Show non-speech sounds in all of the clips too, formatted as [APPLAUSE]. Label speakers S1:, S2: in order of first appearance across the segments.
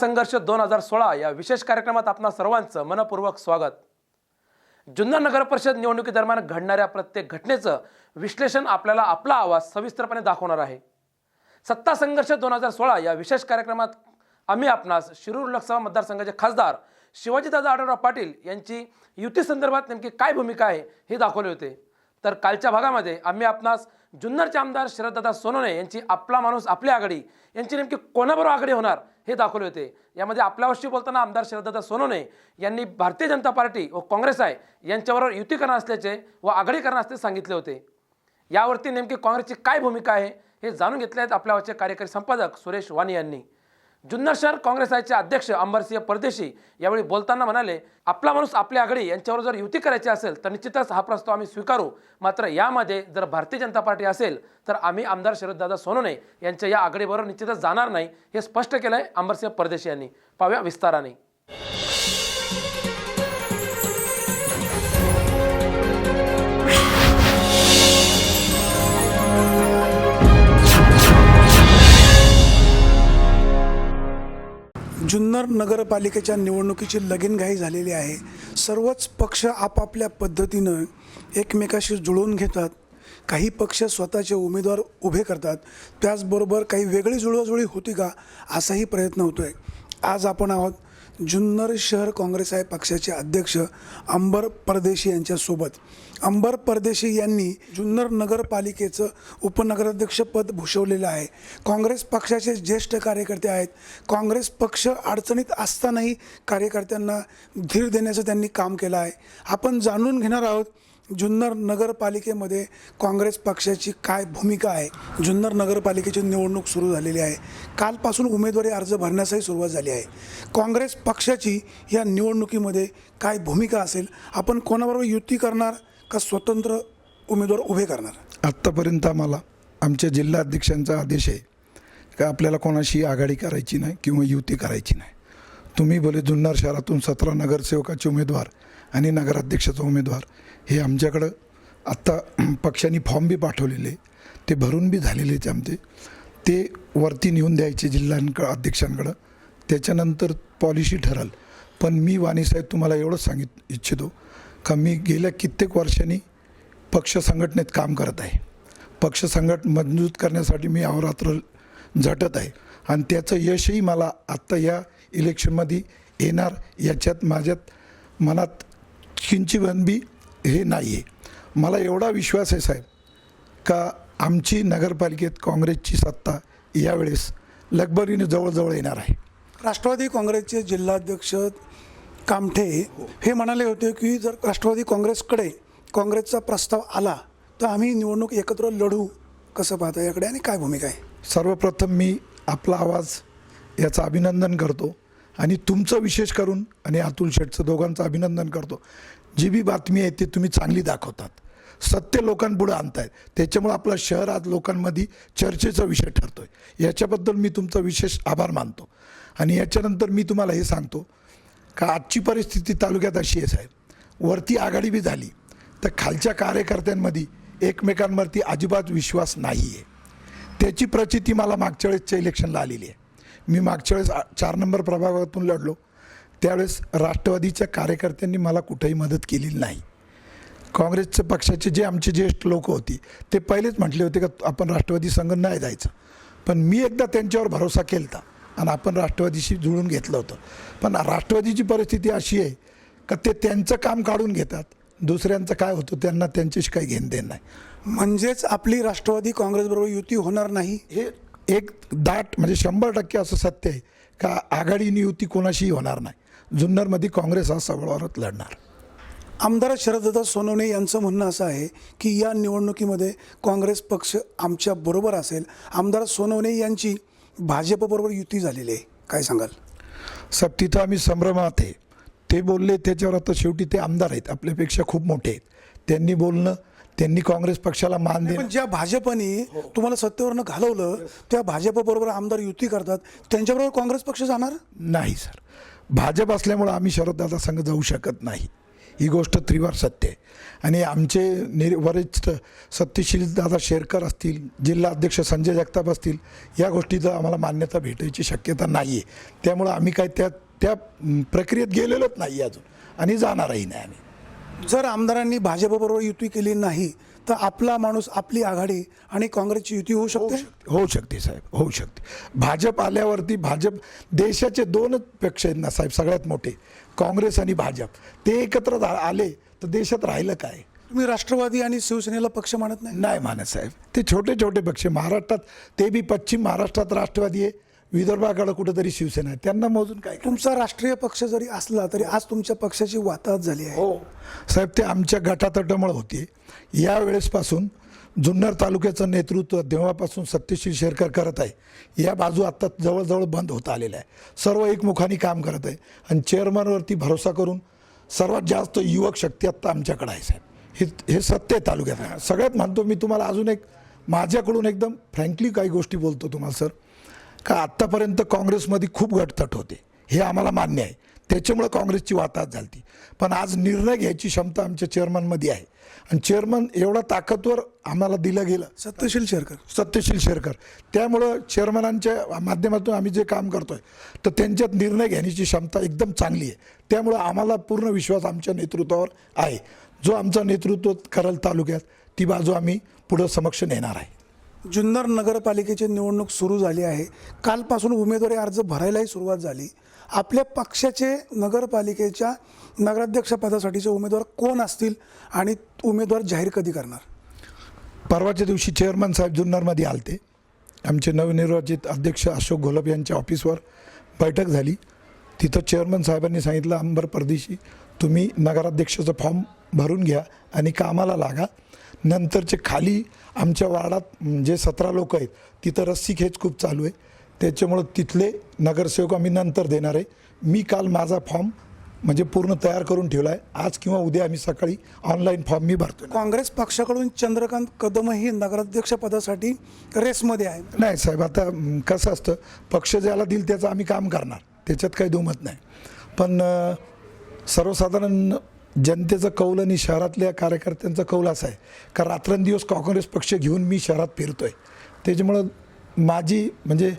S1: संघर्ष दोन हजार सोळा या विशेष कार्यक्रमात आपणा सर्वांचं मनपूर्वक स्वागत. जुन्नर नगर परिषद निवडणुकीदरम्यान घडणाऱ्या प्रत्येक घटनेचं विश्लेषण आपल्याला आपला आवाज सविस्तरपणे दाखवणार आहे. सत्ता संघर्ष दोन हजार सोळा या विशेष कार्यक्रमात आम्ही आपणास शिरूर लोकसभा मतदारसंघाचे खासदार शिवाजीदादा आढळराव पाटील यांची युती संदर्भात नेमकी काय भूमिका आहे हे दाखवले होते. तर कालच्या भागामध्ये आम्ही आपणास जुन्नरचे आमदार शरददादा सोनवणे यांची आपला माणूस आपली आघाडी यांची नेमकी कोणाबरोबर आघाडी होणार हे दाखवले होते. यामध्ये आपल्यावरशी बोलताना आमदार शरददादा सोनवणे यांनी भारतीय जनता पार्टी व काँग्रेस आहे यांच्याबरोबर युती करणार असल्याचे व आघाडी करणार असल्याचे सांगितले होते. यावरती नेमकी काँग्रेसची काय भूमिका आहे हे जाणून घेतले आहेत आपल्यावरचे कार्यकारी संपादक सुरेश वाणी यांनी. जुन्नर शहर काँग्रेस आयचे अध्यक्ष अंबरसिंह परदेशी यावेळी बोलताना म्हणाले आपला माणूस आपली आघाडी यांच्यावर जर युती करायची असेल तर निश्चितच हा प्रस्ताव आम्ही स्वीकारू. मात्र यामध्ये जर भारतीय जनता पार्टी असेल तर आम्ही आमदार शरददादा सोनोने यांच्या या आघाडीबरोबर निश्चितच जाणार नाही हे स्पष्ट केलं आहे अंबरसिंह परदेशी यांनी. पाहूया विस्ताराने.
S2: जुन्नर नगरपालिकेच्या निवडणुकीची लगीनघाई झालेली आहे. सर्वच पक्ष आपापल्या पद्धतीनं एकमेकाशी जुळवून घेतात. काही पक्ष स्वतःचे उमेदवार उभे करतात. त्याचबरोबर काही वेगळी जुळवाजुळी होती का असाही प्रयत्न होतो आहे आज आपण आहोत जुन्नर शहर काँग्रेस आहे पक्षाचे अध्यक्ष अंबर परदेशी यांच्यासोबत. अंबर परदेशी यांनी जुन्नर नगरपालिकेचं उपनगराध्यक्षपद भूषवलेलं आहे. काँग्रेस पक्षाचे ज्येष्ठ कार्यकर्ते आहेत. काँग्रेस पक्ष अडचणीत असतानाही कार्यकर्त्यांना धीर देण्याचं त्यांनी काम केलं आहे. आपण जाणून घेणार आहोत जुन्नर नगरपालिकेमध्ये काँग्रेस पक्षाची काय भूमिका आहे. जुन्नर नगरपालिकेची निवडणूक सुरू झालेली आहे. कालपासून उमेदवारी अर्ज भरण्यासही सुरुवात झाली आहे. काँग्रेस पक्षाची या निवडणुकीमध्ये काय भूमिका असेल? आपण कोणाबरोबर युती करणार? का स्वतंत्र उमेदवार उभे करणार?
S3: आत्तापर्यंत आम्हाला आमच्या जिल्हाध्यक्षांचा आदेश आहे का आपल्याला कोणाशी आघाडी करायची नाही किंवा युती करायची नाही. तुम्ही बोले जुन्नर शहरातून सतरा नगरसेवकाचे उमेदवार आणि नगराध्यक्षाचा उमेदवार हे आमच्याकडं आत्ता [CLEARS THROAT] पक्षांनी फॉर्म बी पाठवलेले ते भरून बी झालेलेच आमचे. ते वरती नेऊन द्यायचे जिल्ह्यांक अध्यक्षांकडं. त्याच्यानंतर पॉलिसी ठरल. पण मी वाणीसाहेब तुम्हाला एवढंच सांगित इच्छितो का मी गेल्या कित्येक वर्षांनी पक्ष संघटनेत काम करत आहे. पक्ष संघट मजबूत करण्यासाठी मी अहोरात्र झटत आहे. आणि त्याचं यशही मला आत्ता या इलेक्शनमध्ये येणार याच्यात माझ्यात मनात किंचित बी हे नाही आहे मला एवढा विश्वास आहे साहेब का आमची नगरपालिकेत काँग्रेसची सत्ता यावेळेस लगबरीने जवळजवळ येणार आहे.
S2: राष्ट्रवादी काँग्रेसचे जिल्हाध्यक्ष कामठे हे म्हणाले होते की जर राष्ट्रवादी काँग्रेसकडे काँग्रेसचा प्रस्ताव आला तर आम्ही निवडणूक एकत्र लढू. कसं पाहता याकडे आणि काय भूमिका आहे?
S3: सर्वप्रथम मी आपला आवाज याचं अभिनंदन करतो आणि तुमचं विशेष करून आणि अतुल शेठचं दोघांचं अभिनंदन करतो. जी बी बातमी आहे ती तुम्ही चांगली दाखवतात. सत्य लोकांपुढे आणतायत. त्याच्यामुळे आपलं शहर आज लोकांमध्ये चर्चेचा विषय ठरतो आहे याच्याबद्दल मी तुमचा विशेष आभार मानतो. आणि याच्यानंतर मी तुम्हाला हे सांगतो का आजची परिस्थिती तालुक्यात अशी आहे साहेब? वरती आघाडी बी झाली तर खालच्या कार्यकर्त्यांमध्ये एकमेकांवरती अजिबात विश्वास नाही आहे त्याची प्रचिती मला मागच्या वेळेसच्या इलेक्शनला आलेली आहे. मी मागच्या वेळेस चार नंबर प्रभागातून लढलो. त्यावेळेस राष्ट्रवादीच्या कार्यकर्त्यांनी मला कुठेही मदत केलेली नाही. काँग्रेसच्या पक्षाचे जे आमचे ज्येष्ठ लोक होती ते पहिलेच म्हटले होते का आपण राष्ट्रवादी संघ नाही जायचं. पण मी एकदा त्यांच्यावर भरोसा केला आणि आपण राष्ट्रवादीशी जुळून घेतलं होतं. पण राष्ट्रवादीची परिस्थिती अशी आहे का ते त्यांचं काम काढून घेतात. दुसऱ्यांचं काय होतं त्यांना त्यांच्याशी काही घेणं देणं नाही.
S2: म्हणजेच आपली राष्ट्रवादी काँग्रेसबरोबर युती होणार नाही?
S3: हे एक दाट म्हणजे शंभर टक्के असं सत्य आहे का आघाडीने युती कोणाशीही होणार नाही. जुन्नरमध्ये काँग्रेस हा सबळवारत लढणार.
S2: आमदार शरददादा सोनवणे यांचं म्हणणं असं आहे की या निवडणुकीमध्ये काँग्रेस पक्ष आमच्या बरोबर असेल. आमदार सोनवणे यांची भाजपबरोबर युती झालेली आहे. काय सांगाल?
S3: सब तिथं आम्ही संभ्रमात आहे. ते बोलले त्याच्यावर आता शेवटी ते आमदार आहेत. आपल्यापेक्षा खूप मोठे आहेत. त्यांनी बोलणं त्यांनी काँग्रेस पक्षाला मान
S2: पण ज्या भाजपने तुम्हाला सत्तेवरनं घालवलं त्या भाजपबरोबर आमदार युती करतात. त्यांच्याबरोबर काँग्रेस पक्ष जाणार?
S3: नाही सर. भाजप असल्यामुळं आम्ही शरददादा संघ जाऊ शकत नाही. ही गोष्ट त्रिवार सत्य आहे. आणि आमचे नि वरिष्ठ सत्यशील दादा शेरकर असतील जिल्हा अध्यक्ष संजय जगताप असतील या गोष्टीचं आम्हाला मान्यता भेटायची शक्यता नाही आहे त्यामुळं आम्ही काय त्या त्या प्रक्रियेत गेलेलोच नाही अजून आणि जाणारही नाही आम्ही.
S2: जर आमदारांनी भाजपबरोबर युती केली नाही तर आपला माणूस आपली आघाडी आणि काँग्रेसची युती होऊ शकते.
S3: होऊ शकते साहेब होऊ शकते. भाजप आल्यावरती भाजप देशाचे दोनच पक्ष आहेत ना साहेब सगळ्यात मोठे. काँग्रेस आणि भाजप ते एकत्र आले तर देशात राहिलं काय?
S2: तुम्ही राष्ट्रवादी आणि शिवसेनेला पक्ष मानत नाही?
S3: नाही मानत साहेब. ते छोटे छोटे पक्ष महाराष्ट्रात ते बी पश्चिम महाराष्ट्रात राष्ट्रवादी आहे. विदर्भाकडं कुठंतरी शिवसेना आहे. त्यांना मोजून काय?
S2: तुमचा राष्ट्रीय पक्ष जरी असला तरी आज तुमच्या पक्षाची वाताहत झाली आहे.
S3: हो. साहेब ते आमच्या गटातटमळ होते. या वेळेसपासून जुन्नर तालुक्याचं नेतृत्व देवापासून सत्यशील शेरकर करत आहे. या बाजू आत्ता जवळजवळ बंद होत आलेल्या आहे सर्व एकमुखाने काम करत आहे. आणि चेअरमनवरती भरोसा करून सर्वात जास्त युवक शक्ती आत्ता आमच्याकडे आहे साहेब. हे हे सत्य आहे तालुक्यात. सगळ्यात म्हणतो मी तुम्हाला अजून एक माझ्याकडून एकदम फ्रँकली काही गोष्टी बोलतो तुम्हाला सर. का आत्तापर्यंत काँग्रेसमध्ये खूप गटतट होते. हे आम्हाला मान्य आहे. त्याच्यामुळं काँग्रेसची वाताहत झाली पण आज निर्णय घ्यायची क्षमता आमच्या चेअरमनमध्ये आहे. आणि चेअरमन एवढा ताकदवर आम्हाला दिलं गेलं.
S2: सत्यशील शेरकर.
S3: सत्यशील शेरकर. त्यामुळं चेअरमनांच्या माध्यमातून आम्ही जे काम करतोय तर त्यांच्यात निर्णय घेण्याची क्षमता एकदम चांगली आहे. त्यामुळं आम्हाला पूर्ण विश्वास आमच्या नेतृत्वावर आहे. जो आमचं नेतृत्व करेल तालुक्यात ती बाजू आम्ही पुढं समक्ष नेणार आहे.
S2: जुन्नर नगरपालिकेची निवडणूक सुरू झाली आहे. कालपासून उमेदवारी अर्ज भरायलाही सुरुवात झाली. आपल्या पक्षाचे नगरपालिकेच्या नगराध्यक्षपदासाठीचे उमेदवार कोण असतील आणि उमेदवार जाहीर कधी करणार?
S3: परवाच्या दिवशी चेअरमन साहेब जुन्नरमध्ये आलते. आमचे नवनिर्वाचित अध्यक्ष अशोक घोलप यांच्या ऑफिसवर बैठक झाली. तिथं चेअरमन साहेबांनी सांगितलं अंबर परदेशी तुम्ही नगराध्यक्षाचं फॉर्म भरून घ्या आणि कामाला लागा. नंतरचे खाली आमच्या वार्डात जे सतरा लोक आहेत तिथं रस्सी खेच खूप चालू आहे. त्याच्यामुळं तिथले नगरसेवक आम्ही नंतर देणार आहे. मी काल माझा फॉर्म म्हणजे पूर्ण तयार करून ठेवला आहे. आज किंवा उद्या आम्ही सकाळी ऑनलाईन फॉर्म मी भरतो
S2: काँग्रेस पक्षाकडून चंद्रकांत कदमही नगराध्यक्ष पदासाठी रेसमध्ये आहे.
S3: नाही साहेब आता कसं असतं पक्ष ज्याला देईल त्याचं आम्ही काम करणार. त्याच्यात काही दुमत नाही. पण सर्वसाधारण जनतेचं कौल आणि शहरातल्या कार्यकर्त्यांचं कौल असं आहे का रात्रंदिवस काँग्रेस पक्ष घेऊन मी शहरात फिरतोय. त्याच्यामुळं माझी म्हणजे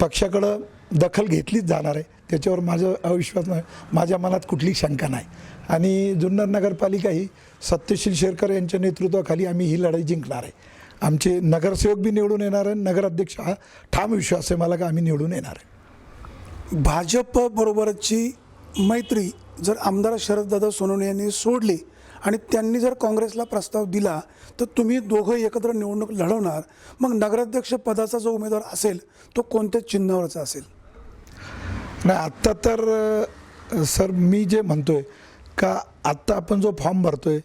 S3: पक्षाकडं दखल घेतलीच जाणार आहे. त्याच्यावर माझं अविश्वास नाही. माझ्या मनात कुठली शंका नाही. आणि जुन्नर नगरपालिका ही सत्यशील शेरकर यांच्या नेतृत्वाखाली आम्ही ही लढाई जिंकणार आहे. आमचे नगरसेवक बी निवडून येणार आहे नगराध्यक्ष हा ठाम विश्वास आहे मला का आम्ही निवडून येणार आहे.
S2: भाजप बरोबरची मैत्री जर आमदार शरददादा सोनवणे यांनी सोडली आणि त्यांनी जर काँग्रेसला प्रस्ताव दिला तर तुम्ही दोघं एकत्र निवडणूक लढवणार. मग नगराध्यक्ष पदाचा जो उमेदवार असेल तो कोणत्या चिन्हावरचा असेल?
S3: नाही आत्ता तर सर मी जे म्हणतोय का आत्ता आपण जो फॉर्म भरतोय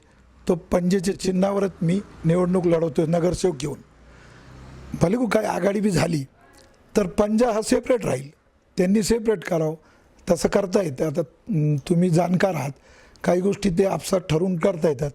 S3: तो पंजेच्या चिन्हावरच मी निवडणूक लढवतोय नगरसेवक घेऊन. भले को काय आघाडी बी झाली तर पंजा हा सेपरेट राहील. त्यांनी सेपरेट करावं. तसं करता येतं. आता तुम्ही जाणकार आहात. काही गोष्टी ते आपसात ठरवून करता येतात.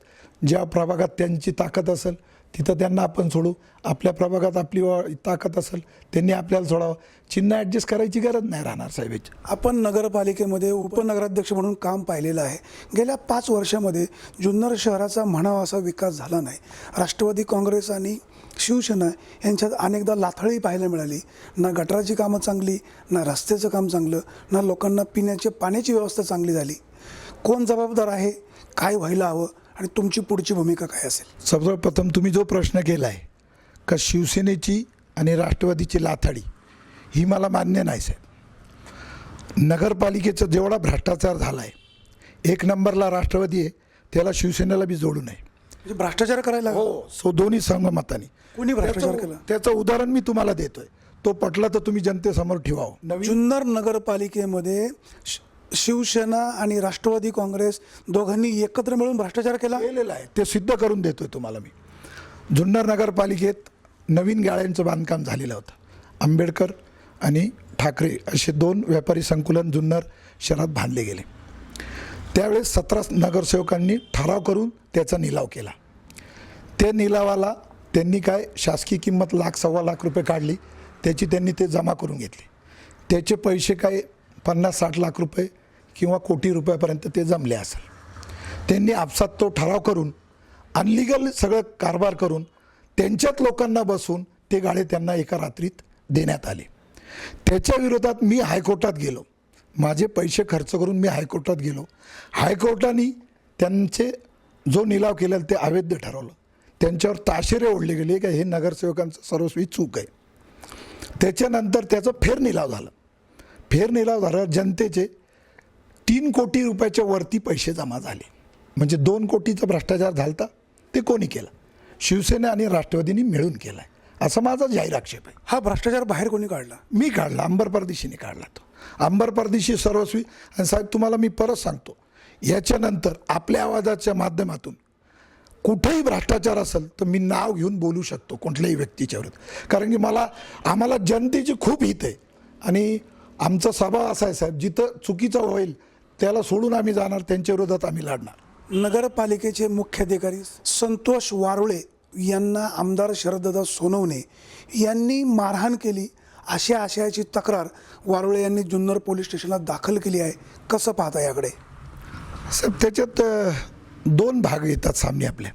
S3: ज्या प्रभागात त्यांची ताकद असेल तिथं त्यांना आपण सोडू. आपल्या प्रभागात आपली वा- ताकद असेल त्यांनी आपल्याला सोडावं. चिन्ह ॲडजस्ट करायची गरज नाही राहणार साहेबाची.
S2: आपण नगरपालिकेमध्ये उपनगराध्यक्ष म्हणून काम पाहिलेलं आहे. गेल्या पाच वर्षामध्ये जुन्नर शहराचा म्हणावा असा विकास झाला नाही. राष्ट्रवादी काँग्रेस आणि शिवसेना यांच्यात अनेकदा लाथळी पाहायला मिळाली. ना गटाराची कामं चांगली ना रस्त्याचं काम चांगलं ना लोकांना पिण्याची पाण्याची व्यवस्था चांगली झाली. कोण जबाबदार आहे? काय व्हायला हवं? आणि तुमची पुढची भूमिका काय असेल?
S3: सर्वप्रथम तुम्ही जो प्रश्न केला आहे का शिवसेनेची आणि राष्ट्रवादीची लाथाडी ही मला मान्य नाही साहेब. नगरपालिकेचा जेवढा भ्रष्टाचार झाला आहे एक नंबरला राष्ट्रवादी आहे त्याला शिवसेनेला बी जोडू नये.
S2: म्हणजे भ्रष्टाचार करायला हवा.
S3: सो दोन्ही संगमताने.
S2: कोणी भ्रष्टाचार
S3: त्याचं-
S2: केला?
S3: त्याचं उदाहरण मी तुम्हाला देतोय. तो पटला तर तुम्ही जनतेसमोर ठेवावं. नवीन
S2: जुन्नर नगरपालिकेमध्ये श- शिवसेना आणि राष्ट्रवादी काँग्रेस दोघांनी एकत्र मिळून भ्रष्टाचार केला?
S3: केलेलं आहे. ते सिद्ध करून देतोय तुम्हाला मी. जुन्नर नगरपालिकेत नवीन गाळ्यांचं बांधकाम झालेलं होतं. आंबेडकर आणि ठाकरे असे दोन व्यापारी संकुलन जुन्नर शहरात बांधले गेले. त्यावेळेस सतरा नगरसेवकांनी ठराव करून त्याचा निलाव केला. त्या निलावाला त्यांनी काय शासकीय किंमत लाख सव्वा लाख रुपये काढली त्याची त्यांनी ते जमा करून घेतले. त्याचे पैसे काय पन्नास साठ लाख रुपये किंवा कोटी रुपयापर्यंत ते जमले असेल. त्यांनी आपसात तो ठराव करून अनलिगल सगळं कारभार करून त्यांच्यात लोकांना बसून ते गाळे त्यांना एका रात्रीत देण्यात आले. त्याच्या विरोधात मी हायकोर्टात गेलो. माझे पैसे खर्च करून मी हायकोर्टात गेलो. हायकोर्टाने त्यांचे जो निलाव केलेला ते अवैध ठरवलं. त्यांच्यावर ताशेरे ओढले गेले का हे नगरसेवकांचं सर्वस्वी चूक आहे. त्याच्यानंतर त्याचं फेरनिलाव झालं. फेरनिलाव झाला जनतेचे तीन कोटी रुपयाच्या वरती पैसे जमा झाले. म्हणजे दोन कोटीचा भ्रष्टाचार झालता ते कोणी केलं? शिवसेना आणि राष्ट्रवादींनी मिळून केला आहे असा माझा जाहीर आक्षेप आहे.
S2: हा भ्रष्टाचार बाहेर कोणी काढला?
S3: मी काढला अंबर परदेशीने काढला तो. अंबर परदेशी सर्वस्वी आणि साहेब तुम्हाला मी परत सांगतो याच्यानंतर आपल्या आवाजाच्या माध्यमातून कुठेही भ्रष्टाचार असेल तर मी नाव घेऊन बोलू शकतो कुठल्याही व्यक्तीच्या विरुद्ध. कारण की मला आम्हाला जनतेची खूप हित आहे. आणि आमचा स्वभाव असा आहे साहेब जिथं चुकीचं होईल त्याला सोडून आम्ही जाणार त्यांच्या विरोधात आम्ही लढणार.
S2: नगरपालिकेचे मुख्याधिकारी संतोष वारुळे यांना आमदार शरददादा सोनवणे यांनी मारहाण केली. अशा आशयाची तक्रार वारुळे यांनी जुन्नर पोलीस स्टेशनात दाखल केली आहे. कसं पाहता याकडे?
S3: त्याच्यात दोन भाग येतात सामने आपल्या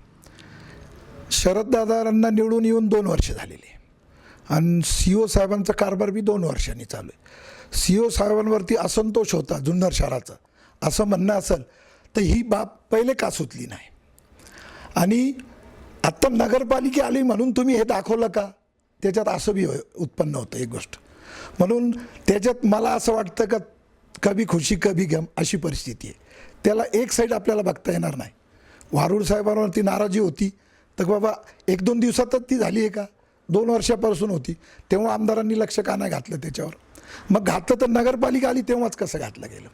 S3: शरददादांना निवडून येऊन दोन वर्ष झालेली आहे. आणि सी ओ साहेबांचा कारभार बी दोन वर्षांनी चालू आहे. सी ओ साहेबांवरती असंतोष होता जुन्नर शहराचा. असं म्हणणं असेल तर ही बाब पहिले का सुचली नाही? आणि आत्ता नगरपालिका आली म्हणून तुम्ही हे दाखवलं का? त्याच्यात असं बी उत्पन्न होतं एक गोष्ट. म्हणून त्याच्यात मला असं वाटतं का कभी खुशी कभी गम अशी परिस्थिती आहे. त्याला एक साईड आपल्याला बघता येणार नाही. वारुळ साहेबांवरती नाराजी होती तर बाबा एक दोन दिवसातच ती झाली आहे का? दोन वर्षापासून होती. तेव्हा आमदारांनी लक्ष का नाही घातलं त्याच्यावर? मग घातलं तर नगरपालिका आली तेव्हाच कसं घातलं गेलं?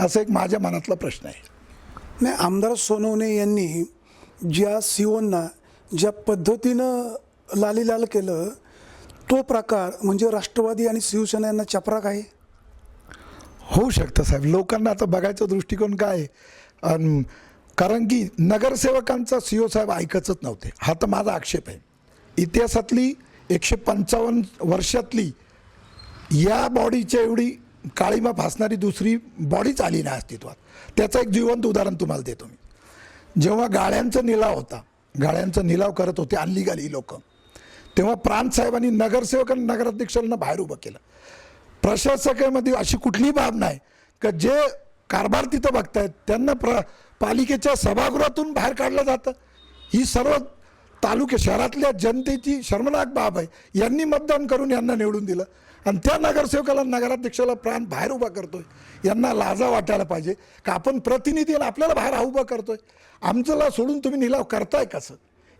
S3: असं एक माझ्या मनातला प्रश्न आहे.
S2: नाही आमदार सोनवणे यांनी ज्या सीओंना ज्या पद्धतीनं लालीलाल केलं तो प्रकार म्हणजे राष्ट्रवादी आणि शिवसेना यांना चपराक आहे?
S3: होऊ शकतं साहेब. लोकांना आता बघायचा दृष्टिकोन काय आहे? अन कारण की नगरसेवकांचा सी ओ साहेब ऐकतच नव्हते. हा तर माझा आक्षेप आहे. इतिहासातली एकशे पंचावन्न वर्षातली या बॉडीच्या एवढी काळीमा फासणारी दुसरी बॉडीच आली नाही अस्तित्वात. त्याचं एक जिवंत उदाहरण तुम्हाला देतो मी. जेव्हा गाळ्यांचा निलाव होता गाळ्यांचा निलाव करत होते अनलिगली लोक. तेव्हा प्रांत साहेबांनी आणि नगराध्यक्षांना बाहेर उभं केलं. प्रशासकामध्ये अशी कुठलीही बाब नाही का जे कारभार तिथं बघतायत त्यांना प्र पालिकेच्या सभागृहातून बाहेर काढलं जातं. ही सर्व तालुके शहरातल्या जनतेची शर्मनाक बाब आहे. यांनी मतदान करून यांना निवडून दिलं. आणि त्या नगरसेवकाला नगराध्यक्षाला प्रांत बाहेर उभा करतोय. यांना लाजा वाटायला पाहिजे. का आपण प्रतिनिधीला आपल्याला बाहेर हा उभा करतोय. आमच्याला सोडून तुम्ही निलाव करताय कसं?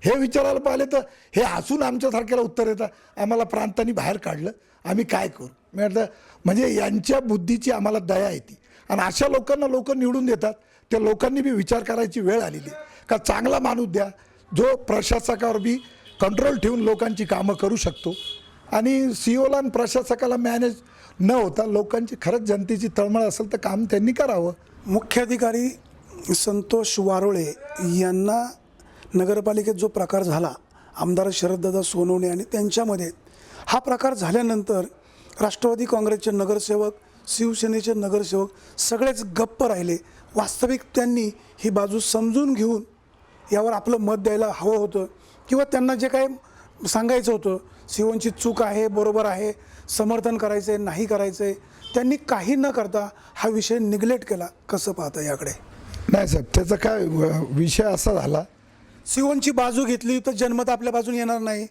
S3: हे विचारायला पाहिले तर हे हसून आमच्यासारख्याला उत्तर येतं आम्हाला प्रांतांनी बाहेर काढलं. आम्ही काय करू? मी म्हटलं म्हणजे यांच्या बुद्धीची आम्हाला दया येते आणि अशा लोकांना लोक निवडून देतात. त्या लोकांनी बी विचार करायची वेळ आलेली आहे. का चांगला माणूस द्या. जो प्रशासकावर बी कंट्रोल ठेवून लोकांची कामं करू शकतो. आणि सी ओला आणि प्रशासकाला मॅनेज न होता लोकांची खरंच जनतेची तळमळ असेल तर काम त्यांनी करावं.
S2: मुख्याधिकारी संतोष वारोळे यांना नगरपालिकेत जो प्रकार झाला आमदार शरददादा सोनवणे आणि त्यांच्यामध्ये हा प्रकार झाल्यानंतर राष्ट्रवादी काँग्रेसचे नगरसेवक शिवसेनेचे नगरसेवक सगळेच गप्प राहिले. वास्तविक त्यांनी ही बाजू समजून घेऊन यावर आपलं मत द्यायला हवं होतं किंवा त्यांना जे काही सांगायचं होतं सीओंची चूक आहे बरोबर आहे समर्थन करायचं आहे नाही करायचं आहे त्यांनी काही न करता हा विषय निग्लेक्ट केला. कसं पाहता याकडे?
S3: नाही साहेब त्याचा काय विषय असा झाला.
S2: सीओंची बाजू घेतली तर जनमत आपल्या बाजून येणार नाही.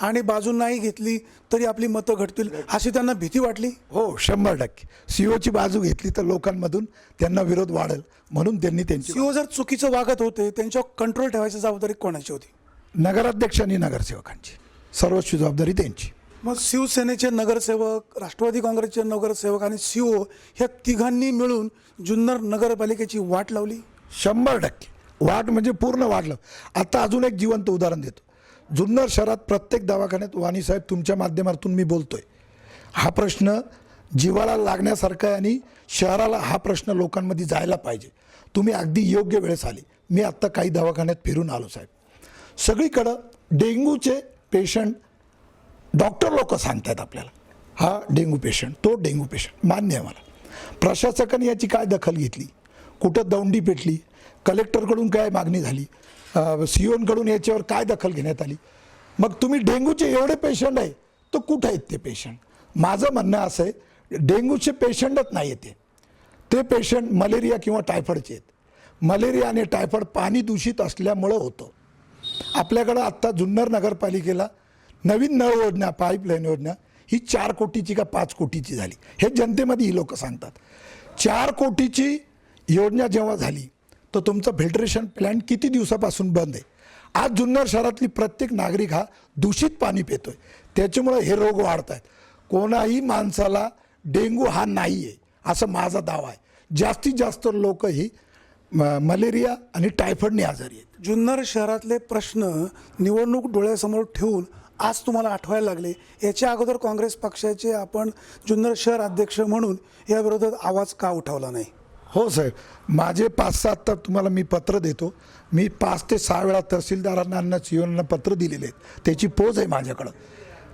S2: आणि बाजू नाही घेतली तरी आपली मतं घटतील अशी त्यांना भीती वाटली?
S3: हो शंभर टक्के. सीओची बाजू घेतली तर लोकांमधून त्यांना विरोध वाढेल म्हणून त्यांनी त्यांची
S2: सीओ जर चुकीचं वागत होते त्यांच्यावर कंट्रोल ठेवायची जबाबदारी कोणाची होती?
S3: नगराध्यक्ष आणि नगरसेवकांची. सर्वोच्च जबाबदारी त्यांची.
S2: मग शिवसेनेचे नगरसेवक राष्ट्रवादी काँग्रेसचे नगरसेवक आणि सीओ ह्या तिघांनी मिळून जुन्नर नगरपालिकेची वाट लावली?
S3: शंभर टक्के. वाढ म्हणजे पूर्ण वाढलं आता अजून एक जिवंत उदाहरण देतो. जुन्नर शहरात प्रत्येक दवाखान्यात वाणी साहेब तुमच्या माध्यमातून मी बोलतोय. हा प्रश्न जीवाला लागण्यासारखा आहे आणि शहराला हा प्रश्न लोकांमध्ये जायला पाहिजे. तुम्ही अगदी योग्य वेळेस आली. मी आत्ता काही दवाखान्यात फिरून आलो साहेब. सगळीकडं डेंग्यूचे पेशंट डॉक्टर लोक सांगतात आपल्याला. हा डेंग्यू पेशंट तो डेंग्यू पेशंट मान्य आहे मला. प्रशासकाने याची काय दखल घेतली? कुठं दौंडी पेटली? कलेक्टरकडून काय मागणी झाली? सी ओनकडून याच्यावर काय दखल घेण्यात आली? मग तुम्ही डेंग्यूचे एवढे पेशंट आहे तर कुठं आहेत ते पेशंट माझं म्हणणं असं आहे डेंग्यूचे पेशंटच नाही ते. ते पेशंट मलेरिया किंवा टायफॉइडचे आहेत. मलेरिया आणि टायफॉइड पाणी दूषित असल्यामुळं होतं. आपल्याकडं आत्ता जुन्नर नगरपालिकेला नवीन नळ योजना पाईपलाईन योजना ही चार कोटीची का पाच कोटीची झाली. हे जनतेमध्ये ही लोक सांगतात. चार कोटीची योजना जेव्हा झाली तर तुमचं फिल्टरेशन प्लॅन्ट किती दिवसापासून बंद आहे? आज जुन्नर शहरातली प्रत्येक नागरिक हा दूषित पाणी पितोय. त्याच्यामुळं हे रोग वाढत आहेत कोणाही माणसाला डेंगू हा नाही आहे असं माझा दावा आहे. जास्तीत जास्त लोक ही म- मलेरिया आणि टायफॉइडने आजारी आहेत.
S2: जुन्नर शहरातले प्रश्न निवडणूक डोळ्यासमोर ठेवून आज तुम्हाला आठवायला लागले. याच्या अगोदर काँग्रेस पक्षाचे आपण जुन्नर शहर अध्यक्ष म्हणून या विरोधात आवाज का उठवला नाही?
S3: हो साहेब माझे पाच सात तर तुम्हाला मी पत्र देतो. मी पाच ते सहा वेळा तहसीलदारांना आणि सीओना पत्र दिलेले आहेत. त्याची पोच आहे माझ्याकडं.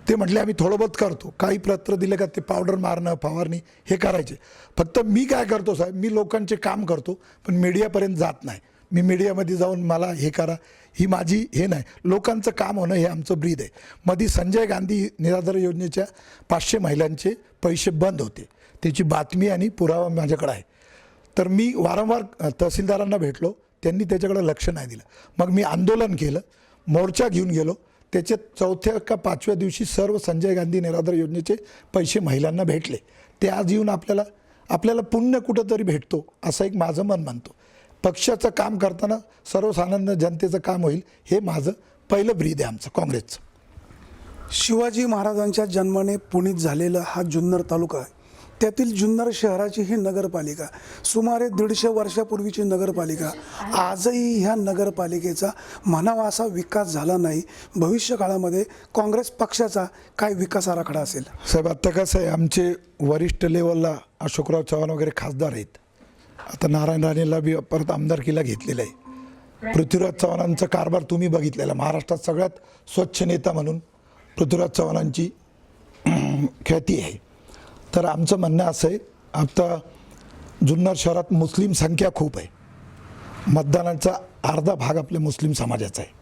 S3: ते म्हटले आम्ही थोडं बहुत करतो. काही पत्र दिले का ते पावडर मारणं फवारणी हे करायचे. फक्त मी काय करतो साहेब मी लोकांचे काम करतो पण मीडियापर्यंत जात नाही. मी मीडियामध्ये जाऊन मला हे करा. ही माझी हे नाही. लोकांचं काम होणं हे आमचं ब्रीद आहे. मध्ये संजय गांधी निराधार योजनेच्या पाचशे महिलांचे पैसे बंद होते. त्याची बातमी आणि पुरावा माझ्याकडे आहे. तर मी वारंवार तहसीलदारांना भेटलो. त्यांनी त्याच्याकडे लक्ष नाही दिलं. मग मी आंदोलन केलं. मोर्चा घेऊन गेलो. त्याचे चौथ्या का पाचव्या दिवशी सर्व संजय गांधी निराधार योजनेचे पैसे महिलांना भेटले. ते आज येऊन आपल्याला आपल्याला पुण्य कुठंतरी भेटतो असं एक माझं मन म्हणतो पक्षाचं काम करताना सर्वसामान्य जनतेचं काम होईल हे माझं पहिलं ब्रीद आहे आमचं काँग्रेसचं.
S2: शिवाजी महाराजांच्या जन्माने पुणित झालेला हा जुन्नर तालुका आहे. त्यातील जुन्नर शहराची ही नगरपालिका सुमारे दीडशे वर्षापूर्वीची नगरपालिका आजही ह्या नगरपालिकेचा म्हणावा असा विकास झाला नाही. भविष्य काळामध्ये काँग्रेस पक्षाचा काय विकास आराखडा असेल?
S3: साहेब आता कसं आहे आमचे वरिष्ठ लेवलला अशोकराव चव्हाण वगैरे खासदार आहेत. आता नारायण राणेला बी परत आमदारकीला घेतलेलं आहे. पृथ्वीराज चव्हाणांचा कारभार तुम्ही बघितलेला महाराष्ट्रात सगळ्यात स्वच्छ नेता म्हणून पृथ्वीराज चव्हाणांची [CLEARS THROAT] ख्याती आहे. तर आमचं म्हणणं असं आहे आता जुन्नर शहरात मुस्लिम संख्या खूप आहे. मतदानाचा अर्धा भाग आपल्या मुस्लिम समाजाचा आहे.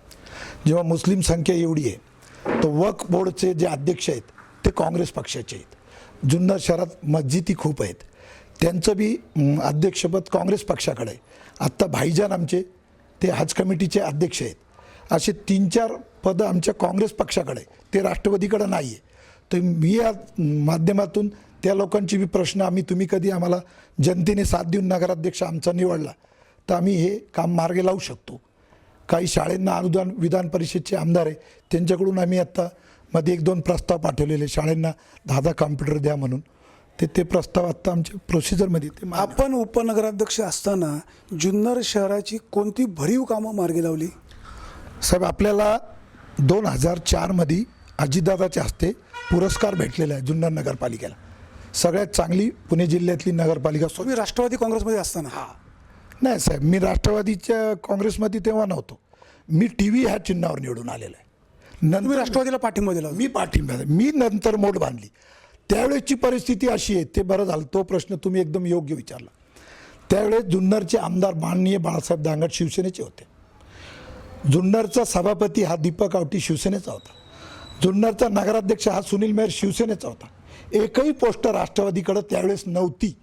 S3: जेव्हा मुस्लिम संख्या एवढी आहे तर वक्फ बोर्डचे जे अध्यक्ष आहेत ते काँग्रेस पक्षाचे आहेत. जुन्नर शहरात मस्जिदी खूप आहेत. त्यांचं बी अध्यक्षपद काँग्रेस पक्षाकडे आहे. आत्ता भाईजान आमचे ते हज कमिटीचे अध्यक्ष आहेत. असे तीन चार पदं आमच्या काँग्रेस पक्षाकडे ते राष्ट्रवादीकडे नाही आहे तर मी या माध्यमातून त्या लोकांची बी प्रश्न आम्ही तुम्ही कधी आम्हाला जनतेने साथ देऊन नगराध्यक्ष आमचा निवडला तर आम्ही हे काम मार्गे लावू शकतो. काही शाळेंना अनुदान विधान परिषदचे आमदार आहे त्यांच्याकडून आम्ही आत्ता मध्ये एक दोन प्रस्ताव पाठवलेले शाळेंना दहा दहा कॉम्प्युटर द्या म्हणून. ते ते प्रस्ताव आत्ता आमच्या प्रोसिजरमध्ये ते.
S2: आपण उपनगराध्यक्ष असताना जुन्नर शहराची कोणती भरीव कामं मार्गी लावली?
S3: साहेब आपल्याला दोन हजार चारमध्ये अजितदादाच्या हस्ते पुरस्कार भेटलेला आहे जुन्नर नगरपालिकेला. सगळ्यात चांगली पुणे जिल्ह्यातली नगरपालिका
S2: तुम्ही राष्ट्रवादी काँग्रेसमध्ये असताना.
S3: नाही साहेब मी राष्ट्रवादीच्या काँग्रेसमध्ये तेव्हा नव्हतो. मी टी व्ही ह्या चिन्हावर निवडून आलेलो आहे.
S2: तुम्ही
S3: नंतर
S2: राष्ट्रवादीला पाठिंबा दिला.
S3: मी पाठिंबा मी नंतर मोठ बांधली. त्यावेळेसची परिस्थिती अशी आहे ते बरं झालं. तो प्रश्न तुम्ही एकदम योग्य विचारला. त्यावेळेस जुन्नरचे आमदार माननीय बाळासाहेब दांगट शिवसेनेचे होते. जुन्नरचा सभापती हा दीपक आवटी शिवसेनेचा होता. जुन्नरचा नगराध्यक्ष हा सुनील मेहर शिवसेनेचा होता. एकही पोस्ट राष्ट्रवादीकडं त्यावेळेस नव्हती.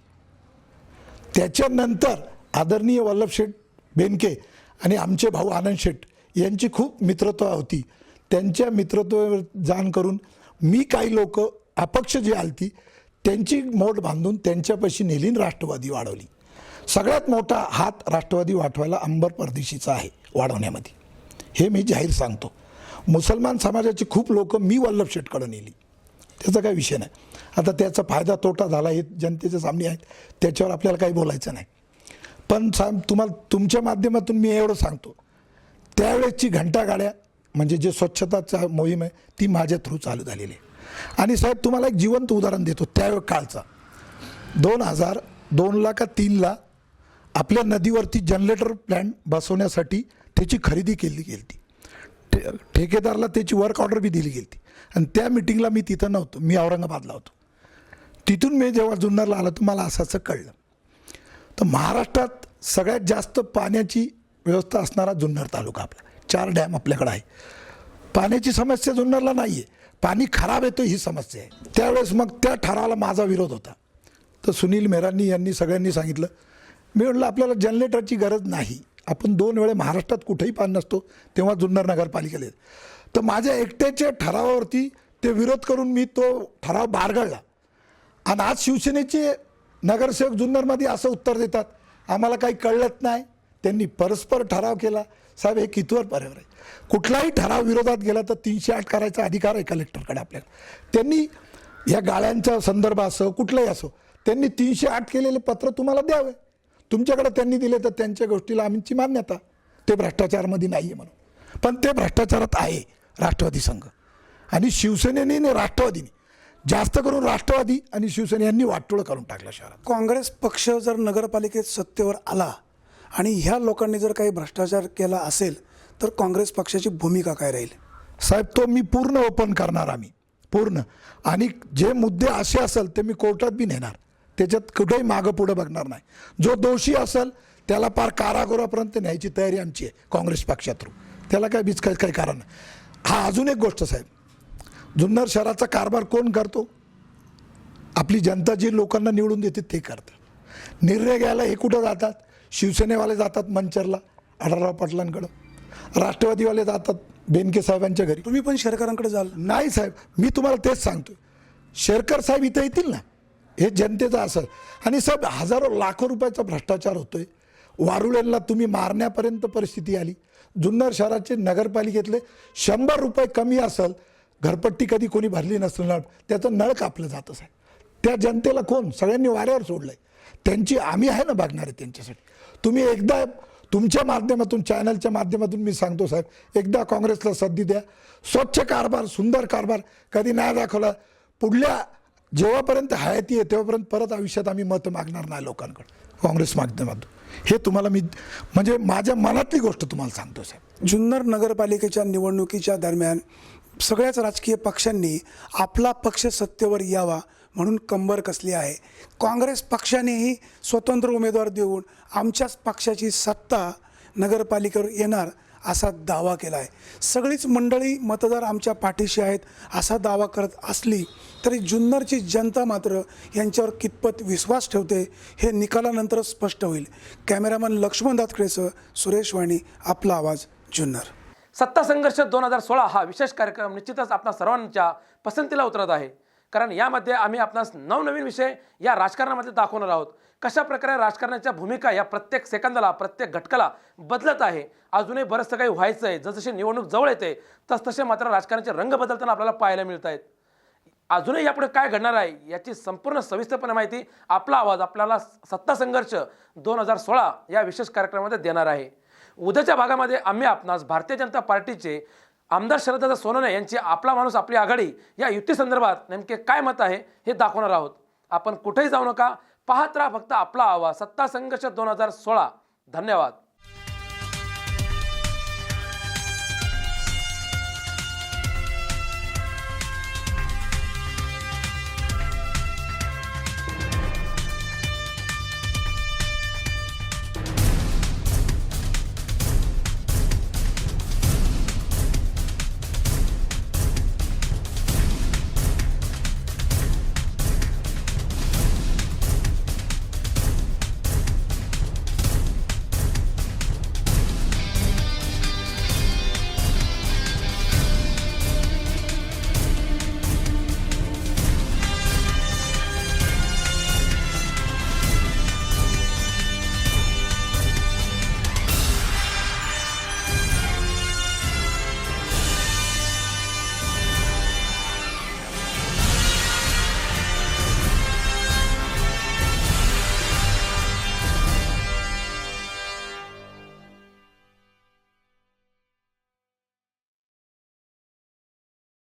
S3: त्याच्यानंतर आदरणीय वल्लभ शेठ बेनके आणि आमचे भाऊ आनंद शेठ यांची खूप मित्रत्व होती. त्यांच्या मित्रत्वावर जाण करून मी काही लोक अपक्ष जी आलती त्यांची मोठ बांधून त्यांच्यापाशी नेली राष्ट्रवादी वाढवली. सगळ्यात मोठा हात राष्ट्रवादी वाढवायला अंबर परदेशीचा आहे वाढवण्यामध्ये. हे मी जाहीर सांगतो. मुसलमान समाजाची खूप लोक मी वल्लभ शेठकडं नेली. त्याचा काही विषय नाही. आता त्याचा फायदा तोटा झाला हे जनतेच्या सामने आहेत. त्याच्यावर आपल्याला काही बोलायचं नाही. पण साहेब तुम्हाला तुमच्या माध्यमातून मी एवढं सांगतो. त्यावेळेसची घंटागाड्या म्हणजे जे स्वच्छताचा मोहीम आहे ती माझ्या थ्रू चालू झालेली आहे. आणि साहेब तुम्हाला एक जिवंत उदाहरण देतो त्या काळचा. दोन हजार दोनला का तीनला आपल्या नदीवरती जनरेटर प्लॅन्ट बसवण्यासाठी त्याची खरेदी केली गेली ती ठे ठेकेदारला त्याची वर्क ऑर्डर बी दिली गेली आणि त्या मिटिंगला मी तिथं नव्हतो मी औरंगाबादला होतो. तिथून मी जेव्हा जुन्नरला आलो तर मला असं असं कळलं. तर महाराष्ट्रात सगळ्यात जास्त पाण्याची व्यवस्था असणारा जुन्नर तालुका आपला. चार डॅम आपल्याकडे आहे. पाण्याची समस्या जुन्नरला नाही आहे पाणी खराब येतो ही समस्या आहे. त्यावेळेस मग त्या ठरावाला माझा विरोध होता. तर सुनील मेहरांनी यांनी सगळ्यांनी सांगितलं मी म्हटलं आपल्याला जनरेटरची गरज नाही. आपण दोन वेळे महाराष्ट्रात कुठेही पाणी नसतो तेव्हा जुन्नर नगरपालिकेला तर माझ्या एकट्याच्या ठरावावरती ते विरोध करून मी तो ठराव बारगळला आणि आज शिवसेनेचे नगरसेवक जुन्नरमध्ये असं उत्तर देतात. आम्हाला काही कळलंच नाही. त्यांनी परस्पर ठराव केला. साहेब हे कितवर पर्यावर आहे? कुठलाही ठराव विरोधात गेला तर तीनशे आठ करायचा अधिकार आहे कलेक्टरकडे आपल्याला. त्यांनी या गाळ्यांचा संदर्भ असो कुठलंही असो त्यांनी तीनशे आठ केलेले पत्र तुम्हाला द्यावे. तुमच्याकडे त्यांनी दिले तर त्यांच्या गोष्टीला आमची मान्यता. ते भ्रष्टाचारमध्ये नाही आहे म्हणून. पण ते भ्रष्टाचारात आहे राष्ट्रवादी संघ. आणि शिवसेनेने आणि राष्ट्रवादीने जास्त करून राष्ट्रवादी आणि शिवसेने यांनी वाटोळं करून टाकलं शहरात.
S2: काँग्रेस पक्ष जर नगरपालिकेत सत्तेवर आला आणि ह्या लोकांनी जर काही भ्रष्टाचार केला असेल तर काँग्रेस पक्षाची भूमिका काय राहील?
S3: साहेब तो मी पूर्ण ओपन करणार आम्ही. पूर्ण. आणि जे मुद्दे असे असेल ते मी कोर्टात बी नेणार. त्याच्यात कुठेही मागं पुढं बघणार नाही. जो दोषी असेल त्याला पार कारागृहापर्यंत न्यायची तयारी आमची आहे काँग्रेस पक्षा थ्रू त्याला काय बीच काही काही कारण नाही. हा अजून एक गोष्ट साहेब. जुन्नर शहराचा कारभार कोण करतो? आपली जनता जी लोकांना निवडून देते ते करतात. निर्णय घ्यायला हे कुठं जातात? शिवसेनेवाले जातात मंचरला आढळराव पाटलांकडं. राष्ट्रवादीवाले जातात बेनके साहेबांच्या घरी.
S2: तुम्ही पण शेरकरांकडे जाल.
S3: नाही साहेब मी तुम्हाला तेच सांगतो शेरकर साहेब इथं येतील ना? हे जनतेचं असेल आणि साहेब हजारो लाखो रुपयाचा भ्रष्टाचार होतोय. वारुळ्यांना तुम्ही मारण्यापर्यंत परिस्थिती आली. जुन्नर शहराचे नगरपालिकेतले शंभर रुपये कमी असेल घरपट्टी कधी कोणी भरली नसणार त्याचं नळ कापलं जातं साहेब. त्या जनतेला कोण? सगळ्यांनी वाऱ्यावर सोडलंय. त्यांची आम्ही आहे ना बघणार आहे त्यांच्यासाठी. तुम्ही एकदा तुमच्या माध्यमातून चॅनलच्या माध्यमातून मी सांगतो साहेब एकदा काँग्रेसला संधी द्या. स्वच्छ कारभार सुंदर कारभार कधी नाही दाखवला. पुढल्या जेव्हापर्यंत हयाती आहे तेव्हापर्यंत परत आयुष्यात आम्ही मतं मागणार नाही लोकांकडे काँग्रेस माध्यमातून. हे तुम्हाला मी म्हणजे माझ्या मनातली गोष्ट तुम्हाला सांगतो साहेब.
S2: जुन्नर नगरपालिकेच्या निवडणुकीच्या दरम्यान सगळ्याच राजकीय पक्षांनी आपला पक्ष सत्तेवर यावा म्हणून कंबर कसली आहे? काँग्रेस पक्षानेही स्वतंत्र उमेदवार देऊन आमच्याच पक्षाची सत्ता नगरपालिकेवर येणार असा दावा केला आहे सगळीच मंडळी मतदार आमच्या पाठीशी आहेत असा दावा करत असली तरी जुन्नरची जनता मात्र यांच्यावर कितपत विश्वास ठेवते हे निकालानंतरच स्पष्ट होईल. कॅमेरामन लक्ष्मण दातखेडेसह सुरेश वाणी आपला आवाज जुन्नर.
S1: सत्ता संघर्ष दोन हजार सोळा हा विशेष कार्यक्रम निश्चितच आपणा सर्वांच्या पसंतीला उतरत आहे. कारण यामध्ये आम्ही आपणास नवनवीन विषय या राजकारणामध्ये दाखवणार आहोत. कशा प्रकारे राजकारणाच्या भूमिका या प्रत्येक सेकंदाला प्रत्येक घटकाला बदलत आहे अजूनही बरंचसं काही व्हायचं आहे जसजशी निवडणूक जवळ येते तसतसे मात्र राजकारणाचे रंग बदलताना आपल्याला पाहायला मिळत आहेत अजूनही यापुढे काय घडणार आहे याची संपूर्ण सविस्तरपणे माहिती आपला आवाज आपल्याला सत्ता संघर्ष दोन हजार सोळा या विशेष कार्यक्रमामध्ये देणार आहे. उद्याच्या भागामध्ये आम्ही आपणास भारतीय जनता पार्टीचे आमदार शरददादा सोनवणे यांची आपला माणूस आपली आघाडी या युतीसंदर्भात नेमके काय मत आहे हे दाखवणार आहोत. आपण कुठेही जाऊ नका पाहत राहा फक्त आपला आवाज. सत्ता संघर्ष दोन हजार सोळा. धन्यवाद.